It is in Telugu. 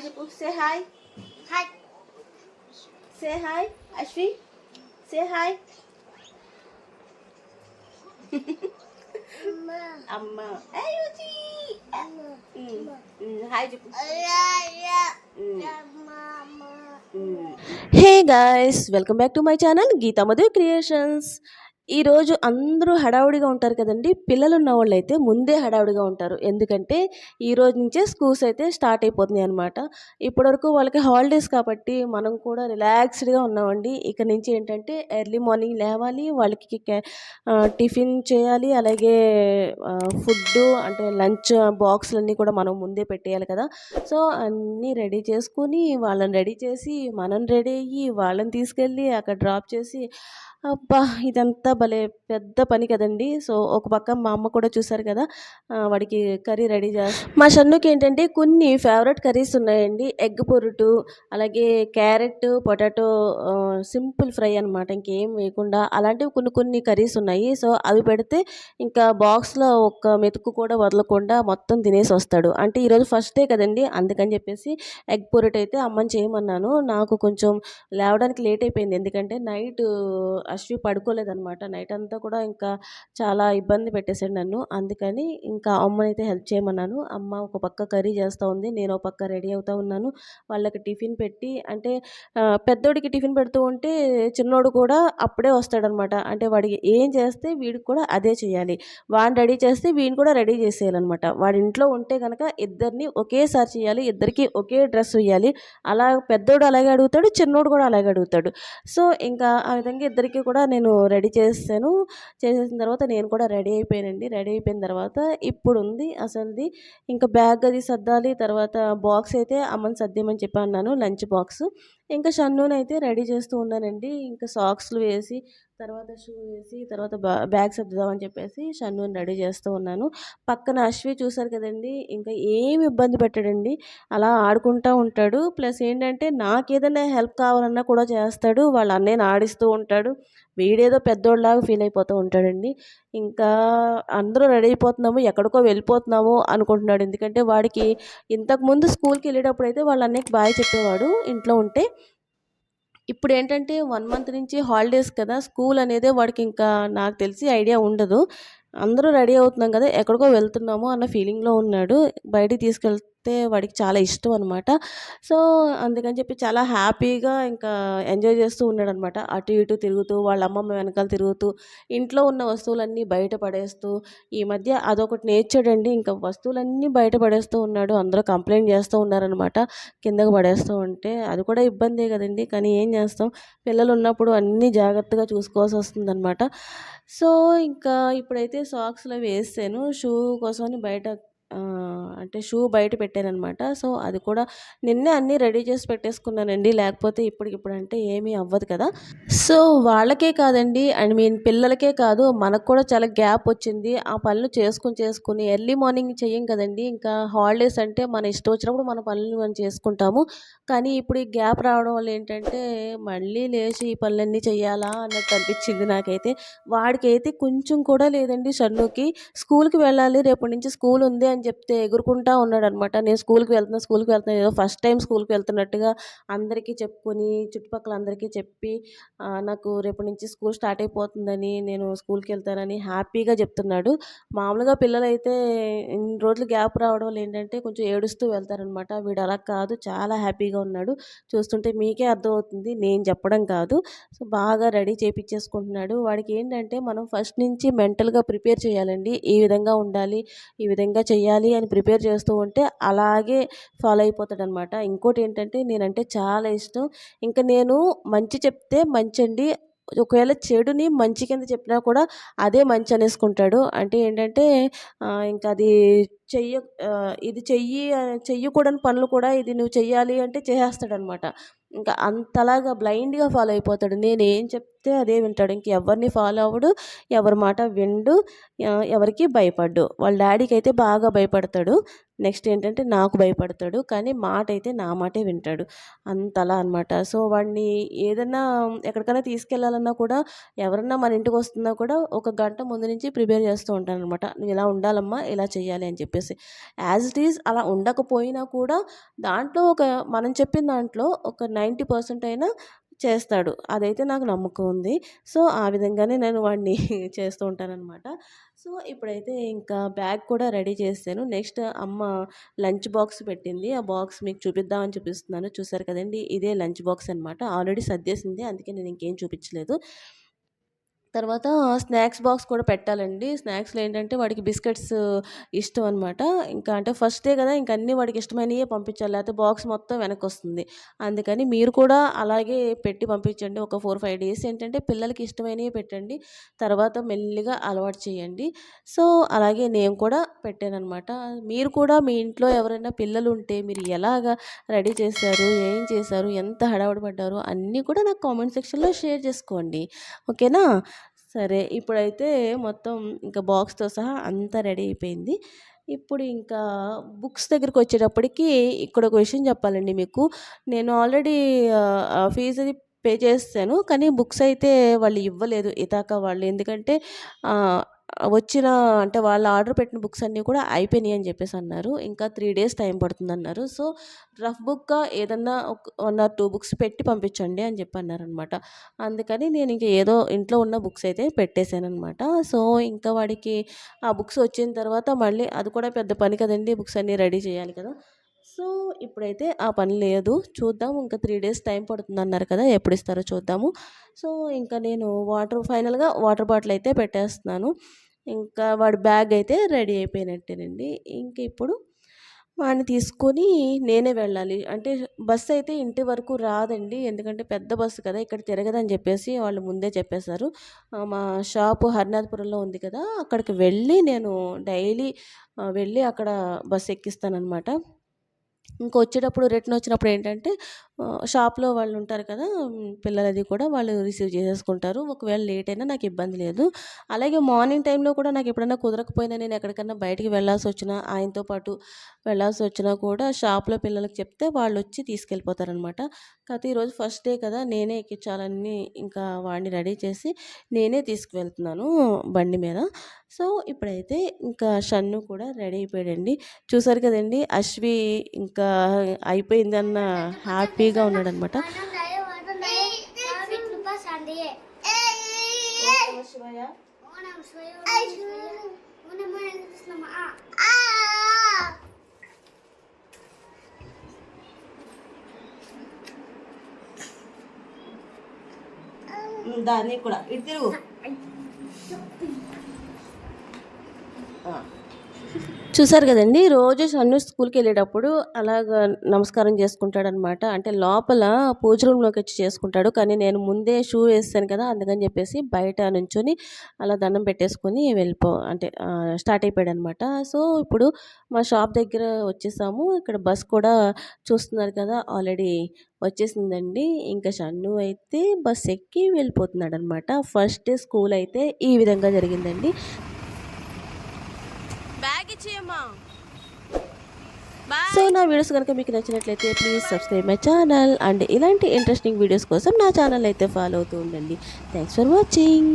Say hi. Hi. Say hi, Ashvi. Say hi. Amma. Mm. Mm. Hi, mama. Mm. Hey guys, welcome back to my channel Geeta Madhu Creations. ఈరోజు అందరూ హడావుడిగా ఉంటారు కదండి. పిల్లలు ఉన్న వాళ్ళు అయితే ముందే హడావుడిగా ఉంటారు. ఎందుకంటే ఈ రోజు నుంచే స్కూల్స్ అయితే స్టార్ట్ అయిపోతున్నాయి అనమాట ఇప్పటివరకు వాళ్ళకి హాలిడేస్ కాబట్టి మనం కూడా రిలాక్స్డ్గా ఉన్నామండి. ఇక నుంచి ఏంటంటే ఎర్లీ మార్నింగ్ లేవాలి వాళ్ళకి టిఫిన్ చేయాలి అలాగే ఫుడ్ అంటే లంచ్ బాక్సులన్నీ కూడా మనం ముందే పెట్టేయాలి కదా. సో అన్నీ రెడీ చేసుకొని వాళ్ళని రెడీ చేసి మనం రెడీ అయ్యి వాళ్ళని తీసుకెళ్ళి అక్కడ డ్రాప్ చేసి అబ్బా! ఇదంతా భలే పెద్ద పని కదండి. సో ఒక పక్క మా అమ్మ కూడా చూసారు కదా వాడికి కర్రీ రెడీ చేస్తా మా షన్నుకి ఏంటంటే కొన్ని ఫేవరెట్ కర్రీస్ ఉన్నాయండి. ఎగ్ పొరుటు అలాగే క్యారెట్ పొటాటో సింపుల్ ఫ్రై అనమాట ఇంకేం వేయకుండా అలాంటివి కొన్ని కొన్ని కర్రీస్ ఉన్నాయి. సో అవి పెడితే ఇంకా బాక్స్లో ఒక మెతుకు కూడా వదలకుండా మొత్తం తినేసి వస్తాడు. అంటే ఈరోజు ఫస్ట్ డే కదండి అందుకని చెప్పేసి ఎగ్ పొరుటు అయితే అమ్మని చేయమన్నాను. నాకు కొంచెం లేవడానికి లేట్ అయిపోయింది. ఎందుకంటే నైట్ అశ్వి పడుకోలేదనమాట నైట్ అంతా కూడా ఇంకా చాలా ఇబ్బంది పెట్టేశాడు నన్ను. అందుకని ఇంకా అమ్మని అయితే హెల్ప్ చేయమన్నాను. అమ్మ ఒక పక్క కర్రీ చేస్తూ ఉంది నేను ఒక పక్క రెడీ అవుతూ ఉన్నాను. వాళ్ళకి టిఫిన్ పెట్టి అంటే పెద్దోడికి టిఫిన్ పెడుతూ ఉంటే చిన్నోడు కూడా అప్పుడే వస్తాడనమాట అంటే వాడికి ఏం చేస్తే వీడికి కూడా అదే చేయాలి. వాడిని రెడీ చేస్తే వీడిని కూడా రెడీ చేసేయాలన్నమాట. వాడి ఇంట్లో ఉంటే కనుక ఇద్దరిని ఒకేసారి చేయాలి ఇద్దరికి ఒకే డ్రెస్ వేయాలి. అలా పెద్దోడు అలాగే అడుగుతాడు చిన్నోడు కూడా అలాగే అడుగుతాడు. సో ఇంకా ఆ విధంగా ఇద్దరికి కూడా నేను రెడీ చేసాను చేసేసిన తర్వాత నేను కూడా రెడీ అయిపోయానండి. రెడీ అయిపోయిన తర్వాత ఇప్పుడు ఉంది అసలుది ఇంకా బ్యాగ్ అది సర్దాలి తర్వాత బాక్స్ అయితే అమ్మని సర్దేమని చెప్పి అన్నాను లంచ్ బాక్స్. ఇంకా షన్నుని అయితే రెడీ చేస్తూ ఉన్నానండి. ఇంకా సాక్స్లు వేసి తర్వాత షూ వేసి తర్వాత బ్యా బ్యాగ్ సర్దుదామని చెప్పేసి షన్నుని రెడీ చేస్తూ ఉన్నాను. పక్కన అశ్వి చూసారు కదండి ఇంకా ఏమి ఇబ్బంది పెట్టాడండి. అలా ఆడుకుంటూ ఉంటాడు. ప్లస్ ఏంటంటే నాకు ఏదైనా హెల్ప్ కావాలన్నా కూడా చేస్తాడు. వాళ్ళ అన్నయ్యని ఆడిస్తూ ఉంటాడు. వీడేదో పెద్దోళ్ళలాగా ఫీల్ అయిపోతూ ఉంటాడండి. ఇంకా అందరూ రెడీ అయిపోతున్నాము ఎక్కడికో వెళ్ళిపోతున్నాము అనుకుంటున్నాడు. ఎందుకంటే వాడికి ఇంతకుముందు స్కూల్కి వెళ్ళేటప్పుడు అయితే వాళ్ళ అన్నయ్యకి బాయ్ చెప్పేవాడు. ఇంట్లో ఉంటే ఇప్పుడు ఏంటంటే వన్ మంత్ నుంచి హాలిడేస్ కదా స్కూల్ అనేది వాడికి ఇంకా నాకు తెలిసి ఐడియా ఉండదు. అందరూ రెడీ అవుతున్నాం కదా ఎక్కడికో వెళ్తున్నాము అన్న ఫీలింగ్లో ఉన్నాడు. బయటికి అయితే వాడికి చాలా ఇష్టం అనమాట సో అందుకని చెప్పి చాలా హ్యాపీగా ఇంకా ఎంజాయ్ చేస్తూ ఉన్నాడు అనమాట అటు ఇటు తిరుగుతూ వాళ్ళ అమ్మమ్మ వెనకాల తిరుగుతూ ఇంట్లో ఉన్న వస్తువులన్నీ బయట పడేస్తూ ఈ మధ్య అదొకటి నేర్చాడండి. ఇంకా వస్తువులన్నీ బయట పడేస్తూ ఉన్నాడు. అందరూ కంప్లైంట్ చేస్తూ ఉన్నారనమాట కిందకు పడేస్తూ ఉంటే అది కూడా ఇబ్బందే కదండి. కానీ ఏం చేస్తాం? పిల్లలు ఉన్నప్పుడు అన్నీ జాగ్రత్తగా చూసుకోవాల్సి వస్తుందన్నమాట. సో ఇంకా ఇప్పుడైతే సాక్స్లో వేసాను. షూ కోసమని బయట అంటే షూ బయట పెట్టానమాట సో అది కూడా నిన్నే అన్నీ రెడీ చేసి పెట్టేసుకున్నానండి. లేకపోతే ఇప్పటికిప్పుడు అంటే ఏమీ అవ్వదు కదా. సో వాళ్ళకే కాదండి. అండ్ మీన్ పిల్లలకే కాదు. మనకు కూడా చాలా గ్యాప్ వచ్చింది. ఆ పనులు చేసుకుని చేసుకుని ఎర్లీ మార్నింగ్ చెయ్యం కదండి. ఇంకా హాలిడేస్ అంటే మన ఇష్టం వచ్చినప్పుడు మన పనులు మనం చేసుకుంటాము. కానీ ఇప్పుడు ఈ గ్యాప్ రావడం వల్ల ఏంటంటే మళ్ళీ లేచి ఈ పనులన్నీ చేయాలా అన్నట్టు అనిపించింది నాకైతే. వాడికైతే కొంచెం కూడా లేదండి షన్నుకి. స్కూల్కి వెళ్ళాలి. రేపటి నుంచి స్కూల్ ఉంది అని చెప్తే ఎగురుకుంటా ఉన్నాడు అనమాట నేను స్కూల్కి వెళ్తున్నా స్కూల్కి వెళ్తున్నా ఏదో ఫస్ట్ టైం స్కూల్కి వెళ్తున్నట్టుగా అందరికీ చెప్పుకొని చుట్టుపక్కల అందరికీ చెప్పి నాకు రేపటి నుంచి స్కూల్ స్టార్ట్ అయిపోతుందని నేను స్కూల్కి వెళ్తానని హ్యాపీగా చెప్తున్నాడు. మామూలుగా పిల్లలైతే ఇన్ని రోజులు గ్యాప్ రావడం వల్ల ఏంటంటే కొంచెం ఏడుస్తూ వెళ్తారనమాట. వీడు అలా కాదు చాలా హ్యాపీగా ఉన్నాడు. చూస్తుంటే మీకే అర్థమవుతుంది నేను చెప్పడం కాదు. సో బాగా రెడీ చేపించేసుకుంటున్నాడు వాడికి ఏంటంటే మనం ఫస్ట్ నుంచి మెంటల్గా ప్రిపేర్ చేయాలండి. ఈ విధంగా ఉండాలి ఈ విధంగా చేయాలి అని ప్రిపేర్ చేస్తూ ఉంటే అలాగే ఫాలో అయిపోతాడు అనమాట ఇంకోటి ఏంటంటే నేనంటే చాలా ఇష్టం. ఇంకా నేను మంచి చెప్తే మంచి అండి ఒకవేళ చెడుని మంచి కింద చెప్పినా కూడా అదే మంచి అనేసుకుంటాడు అంటే ఏంటంటే ఇంకా అది చెయ్య ఇది చెయ్యి చెయ్యకూడని పనులు కూడా ఇది నువ్వు చెయ్యాలి అంటే చేసేస్తాడనమాట. ఇంకా అంతలాగా బ్లైండ్గా ఫాలో అయిపోతాడు. నేను ఏం చెప్తే అదే వింటాడు. ఇంక ఎవరిని ఫాలో అవ్వడు ఎవరి మాట విండు ఎవరికి భయపడ్డు. వాళ్ళ డాడీకి అయితే బాగా భయపడతాడు. నెక్స్ట్ ఏంటంటే నాకు భయపడతాడు. కానీ మాట అయితే నా మాటే వింటాడు. అంతలా అనమాట. సో వాడిని ఏదన్నా ఎక్కడికైనా తీసుకెళ్ళాలన్నా కూడా ఎవరన్నా మన ఇంటికి వస్తున్నా కూడా ఒక గంట ముందు నుంచి ప్రిపేర్ చేస్తూ ఉంటాను అనమాట నువ్వు ఇలా ఉండాలమ్మా ఇలా చేయాలి అని చెప్పేసి. యాజ్ ఇట్ ఈజ్ అలా ఉండకపోయినా కూడా దాంట్లో ఒక మనం చెప్పిన దాంట్లో ఒక నైంటీ పర్సెంట్ అయినా చేస్తాడు. అదైతే నాకు నమ్మకం ఉంది. సో ఆ విధంగానే నేను వాడిని చేస్తూ ఉంటానన్నమాట. సో ఇప్పుడైతే ఇంకా బ్యాగ్ కూడా రెడీ చేశాను. నెక్స్ట్ అమ్మ లంచ్ బాక్స్ పెట్టింది. ఆ బాక్స్ మీకు చూపిద్దామని చూపిస్తున్నాను. చూసారు కదండి? ఇదే లంచ్ బాక్స్ అనమాట ఆల్రెడీ సర్దేసింది. అందుకే నేను ఇంకేం చూపించలేదు. తర్వాత స్నాక్స్ బాక్స్ కూడా పెట్టాలండి. స్నాక్స్లో ఏంటంటే వాడికి బిస్కెట్స్ ఇష్టం అనమాట ఇంకా అంటే ఫస్ట్ డే కదా ఇంక అన్నీ వాడికి ఇష్టమైనవే పంపించాలి. లేకపోతే బాక్స్ మొత్తం వెనక్కి వస్తుంది అందుకని మీరు కూడా అలాగే పెట్టి పంపించండి. ఒక ఫోర్ ఫైవ్ డేస్ ఏంటంటే పిల్లలకి ఇష్టమైనవి పెట్టండి. తర్వాత మెల్లిగా అలవాటు చేయండి. సో అలాగే నేను కూడా పెట్టాను అనమాట మీరు కూడా మీ ఇంట్లో ఎవరైనా పిల్లలు ఉంటే మీరు ఎలాగా రెడీ చేశారు ఏం చేశారు ఎంత హడావుడి పడ్డారు అన్నీ కూడా నాకు కామెంట్ సెక్షన్లో షేర్ చేసుకోండి. ఓకేనా? సరే ఇప్పుడైతే మొత్తం ఇంకా బాక్స్తో సహా అంతా రెడీ అయిపోయింది. ఇప్పుడు ఇంకా బుక్స్ దగ్గరికి వచ్చేటప్పటికి ఇక్కడ ఒక విషయం చెప్పాలండి మీకు. నేను ఆల్రెడీ ఫీజు అది పే చేస్తాను కానీ బుక్స్ అయితే వాళ్ళు ఇవ్వలేదు ఇతాక వాళ్ళు. ఎందుకంటే వచ్చిన అంటే వాళ్ళు ఆర్డర్ పెట్టిన బుక్స్ అన్నీ కూడా అయిపోయినాయి అని చెప్పేసి అన్నారు. ఇంకా త్రీ డేస్ టైం పడుతుంది అన్నారు. సో రఫ్ బుక్గా ఏదన్నా ఒక వన్ ఆర్ టూ బుక్స్ పెట్టి పంపించండి అని చెప్పి అన్నారనమాట అందుకని నేను ఇంకా ఏదో ఇంట్లో ఉన్న బుక్స్ అయితే పెట్టేశాను అనమాట సో ఇంకా వాడికి ఆ బుక్స్ వచ్చిన తర్వాత మళ్ళీ అది కూడా పెద్ద పని కదండి బుక్స్ అన్నీ రెడీ చేయాలి కదా. సో ఇప్పుడైతే ఆ పని లేదు. చూద్దాం ఇంకా త్రీ డేస్ టైం పడుతుంది అన్నారు కదా ఎప్పుడు ఇస్తారో చూద్దాము. సో ఇంకా నేను వాటర్ ఫైనల్గా వాటర్ బాటిల్ అయితే పెట్టేస్తున్నాను. ఇంకా వాడి బ్యాగ్ అయితే రెడీ అయిపోయినట్టేనండి. ఇంక ఇప్పుడు వాడిని తీసుకొని నేనే వెళ్ళాలి. అంటే బస్సు అయితే ఇంటి వరకు రాదండి. ఎందుకంటే పెద్ద బస్సు కదా ఇక్కడ తిరగదని చెప్పేసి వాళ్ళు ముందే చెప్పేశారు. మా షాపు హరినాథపురంలో ఉంది కదా అక్కడికి వెళ్ళి నేను డైలీ వెళ్ళి అక్కడ బస్సు ఎక్కిస్తానమాట ఇంకా వచ్చేటప్పుడు రిటర్న్ వచ్చినప్పుడు ఏంటంటే షాప్లో వాళ్ళు ఉంటారు కదా పిల్లలది కూడా వాళ్ళు రిసీవ్ చేసేసుకుంటారు. ఒకవేళ లేట్ అయినా నాకు ఇబ్బంది లేదు. అలాగే మార్నింగ్ టైంలో కూడా నాకు ఎప్పుడైనా కుదరకపోయినా నేను ఎక్కడికన్నా బయటికి వెళ్ళాల్సి వచ్చినా ఆయనతో పాటు వెళ్ళాల్సి వచ్చినా కూడా షాప్లో పిల్లలకి చెప్తే వాళ్ళు వచ్చి తీసుకెళ్ళిపోతారనమాట. కాకపోతే ఈరోజు ఫస్ట్ డే కదా నేనే ఎక్కించాలని ఇంకా వాడిని రెడీ చేసి నేనే తీసుకువెళ్తున్నాను బండి మీద. సో ఇప్పుడైతే ఇంకా షన్ను కూడా రెడీ అయిపోయాడండి. చూసారు కదండి అశ్వి ఇంకా అయిపోయిందన్న హ్యాపీగా ఉన్నాడనమాట దాన్ని కూడా. ఇటు తిరుగు. చూసారు కదండి రోజు సన్ను స్కూల్కి వెళ్ళేటప్పుడు అలాగ నమస్కారం చేసుకుంటాడనమాట. అంటే లోపల పూజ రూమ్లోకి వచ్చి చేసుకుంటాడు. కానీ నేను ముందే షూ వేస్తాను కదా అందుకని చెప్పేసి బయట నుంచొని అలా దండం పెట్టేసుకొని వెళ్ళిపో అంటే స్టార్ట్ అయిపోయాడు అనమాట సో ఇప్పుడు మా షాప్ దగ్గర వచ్చేసాము. ఇక్కడ బస్ కూడా చూస్తున్నారు కదా ఆల్రెడీ వచ్చేసిందండి. ఇంకా షన్ను అయితే బస్ ఎక్కి వెళ్ళిపోతున్నాడు అనమాట ఫస్ట్ డే స్కూల్ అయితే ఈ విధంగా జరిగిందండి. ఇచ్చేయమ్మా సో నా వీడియోస్ కనుక మీకు నచ్చినట్లయితే please subscribe my channel and ఇలాంటి ఇంట్రెస్టింగ్ వీడియోస్ కోసం నా ఛానల్ అయితే ఫాలో అవుతూ ఉండండి. Thanks for watching